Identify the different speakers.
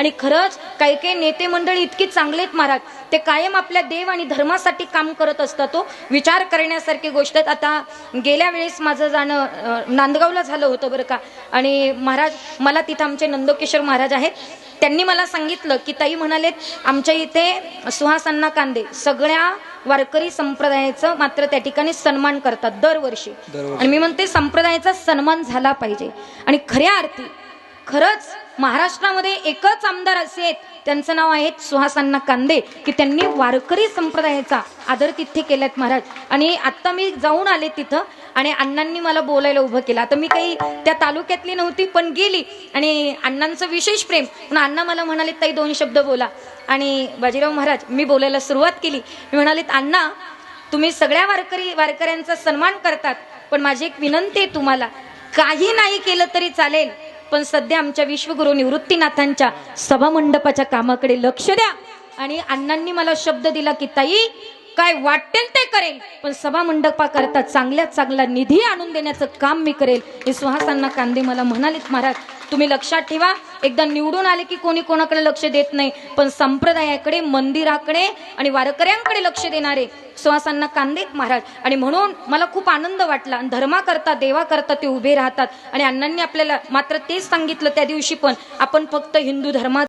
Speaker 1: आणि खरंच काही काही नेते मंडळी इतकी चांगले आहेत महाराज. ते कायम आपल्या देव आणि धर्मासाठी काम करत असतात तो विचार करण्यासारखी गोष्ट आहेत. आता गेल्या वेळेस माझं जाणं नांदगावला झालं होतं बरं का. आणि महाराज मला तिथं आमचे नंदकिशोर महाराज आहेत. त्यांनी मला सांगितलं की ताई म्हणालेत आमच्या इथे सुहासांना कांदे सगळ्या वारकरी संप्रदायाचं मात्र त्या ठिकाणी सन्मान करतात दरवर्षी. आणि मी म्हणते संप्रदायाचा सन्मान झाला पाहिजे. आणि खऱ्या अर्थी खरंच महाराष्ट्रामध्ये एकच आमदार असे आहेत. त्यांचं नाव आहे सुहासांना कांदे की त्यांनी वारकरी संप्रदायाचा आदर तिथे केलात महाराज. आणि आत्ता मी जाऊन आले तिथं आणि अण्णांनी मला बोलायला उभं केलं. आता मी काही त्या तालुक्यातली नव्हती पण गेली आणि अण्णांचं विशेष प्रेम. पण अण्णा मला म्हणाले ताई दोन शब्द बोला. आणि बाजीराव महाराज मी बोलायला सुरुवात केली. मी म्हणालेत अण्णा तुम्ही सगळ्या वारकरी वारकऱ्यांचा सन्मान करतात पण माझी एक विनंती आहे तुम्हाला. काही नाही केलं तरी चालेल पण सध्या आमच्या विश्वगुरु निवृत्तीनाथांच्या सभामंडपाच्या कामाकडे लक्ष द्या. आणि अण्णांनी मला शब्द दिला की ताई काय वाटेल ते करेल पण सभा मंडपाकरता चांगल्यात चांगला निधी आणून देण्याचं काम मी करेल. हे सुहासांना कांदे मला म्हणालेत महाराज तुम्ही लक्षात ठेवा. एकदा निवडून आले की कोणी कोणाकडे लक्ष देत नाही. पण संप्रदायाकडे मंदिराकडे आणि वारकऱ्यांकडे लक्ष देणारे सुहासांना कांदे महाराज. आणि म्हणून मला खूप आनंद वाटला. आणि धर्माकरता देवाकरता ते उभे राहतात. आणि अण्णांनी आपल्याला मात्र तेच सांगितलं त्या दिवशी पण. आपण फक्त हिंदू धर्मात